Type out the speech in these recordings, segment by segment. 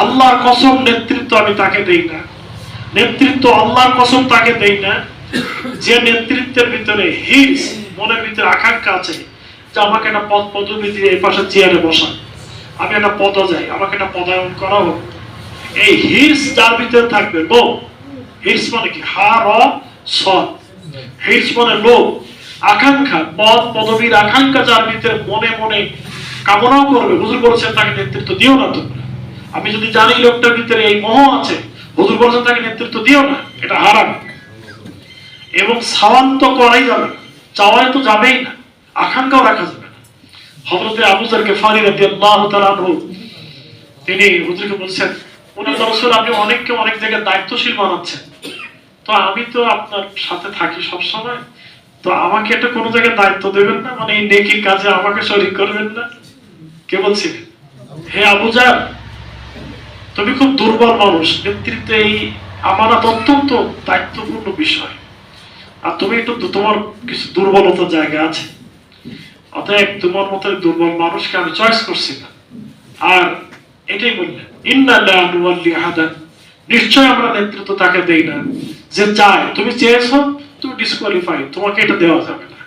আল্লাহর কসম নেতৃত্ব আমি তাকে দেই না। নেতৃত্ব আল্লাহর কসম তাকে দেই না। যে নেতৃত্বের ভিতরে হিংস, মনের ভিতরে আকাঙ্ক্ষা আছে, যে আমাকে একটা পদ পদবি দিয়ে এই পাশে চেয়ারে বসা আমি একটা পদ যাই, আমাকে একটা পদায়ন করা হোক। এই হিংস যার ভিতরে থাকবে, লোভ। হিংস মানে কি? হা, র হিংস মানে লোভ। আকাঙ্ক্ষা পদ পদবীর আকাঙ্ক্ষা যার ভিতরে মনে মনে কামনাও করবে। হুজুর বলেছেন তাকে নেতৃত্ব দিও না তোমরা। আমি যদি জানি লোকটার ভিতরে এই মোহ আছে হুজুর বলেছেন তাকে নেতৃত্ব দিও না, এটা হারাম। এবং সাওয়ান তো করাই যাবে না চাওয়ায় তো যাবেই না, আকাঙ্ক্ষাও রাখা যাবে না। হজরতে আবুজারকে ফারি রাদি আল্লাহ তালানহু তিনি হুজুরকে বলছেন, উনি দরসল আপনি অনেককে অনেক জায়গায় দায়িত্বশীল বানাচ্ছেন। তো আমি তো আপনার সাথে থাকি সব সময় তো আমাকে একটা কোনো জায়গায় দায়িত্ব দেবেন না? মানে এই নেকির কাজে আমাকে শরীক করবেন না? কে বলছিলেন হে আবুজার তুমি খুব দুর্বল মানুষ। নেতৃত্বে এই আমানত অত্যন্ত দায়িত্বপূর্ণ বিষয়। আর তুমি একটু তোমার কিছু দুর্বলতার জায়গা আছে। অতএব তোমার মতো দুর্বল মানুষকে আমি চয়েস করছি না। আর এটাই বললেন নিশ্চয় আমরা নেতৃত্ব তাকে দেই না। যে চায়, তুমি চেয়েছো, তুমি ডিসকোয়ালিফাই তোমাকে এটা দেওয়া যাবে না।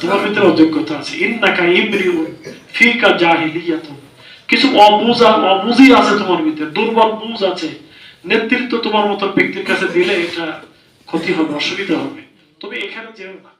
তোমার ভিতরে অযোগ্যতা আছে। ইন্নাকা ইমরিউন ফিকা জাহিলিয়াতুন। কিছু অবুঝা অবুঝি আছে তোমার ভিতরে দুর্বল বুঝ আছে। নেতৃত্ব তোমার মতো ব্যক্তির কাছে দিলে এটা ক্ষতি হবে, অসুবিধা হবে। তবে এখানে যেও না।